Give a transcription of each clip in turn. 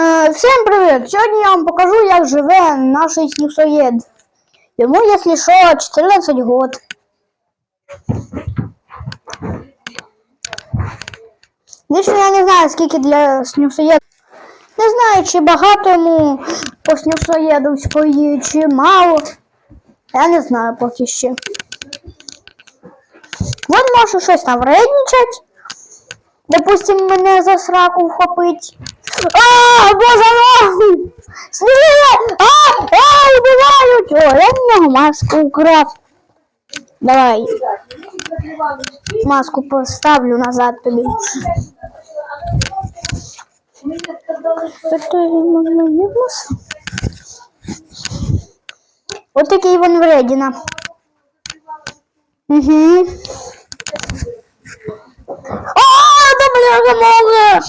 Е, Всім привіт! Сьогодні я вам покажу, як живе наш снігсоєд. Йому, якщо що, 14 год. Лично я не знаю, скільки для снігсоєда. Не знаю, чи багато йому по снігсоєдовської, чи мало. Я не знаю поки ще. Він може щось там вредничать. Допустим, мене за сраку вхопить. А, боже мой! Сніги! А, а, убивають! О, я в нього маску украв. Давай. Маску поставлю назад тобі. Это мене не маску. От такий він вредіна. Угу. А, муха!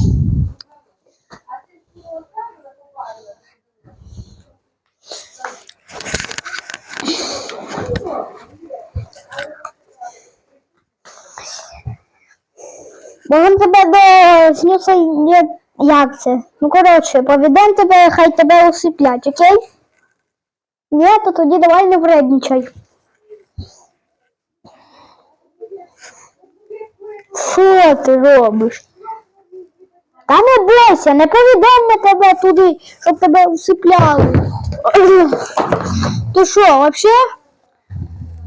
Бо він тебе до снюса. Як це? Ну, коротше, поведем тебе, хай тебе усиплять, окей? Ні, то тоді давай не вредничай. Що ти робиш? Та не бойся, не поведемо ми тебе туди, щоб тебе усипляли. Ти що, вообще?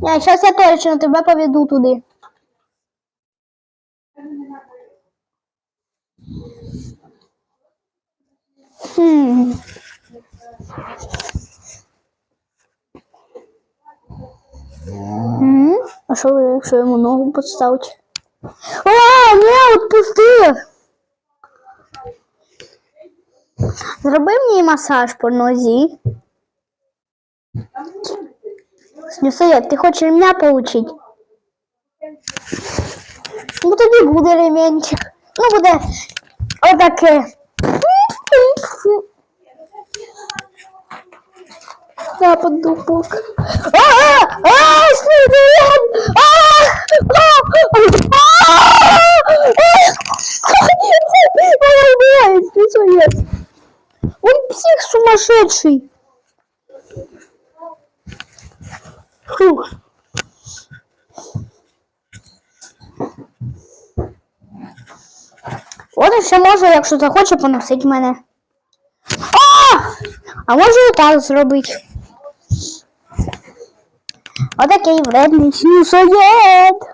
Ні, зараз я точно тебе поведу туди. Хм. А що, якщо йому ногу підставити? А, ні, відпусти! Зроби мені масаж по нозі. Снюсоєд, ти хочеш ремня получить? Ну тоді буде ремінчик. Ну буде отаке. Запад дупок. А, а, а, снюсоєд! А, а, а, Он убивает, снюсоєд. Он псих сумасшедший. Фух. От ще може, якщо захоче, поносить мене. А! А може і так зробити. Отакий вредний снюсоєд.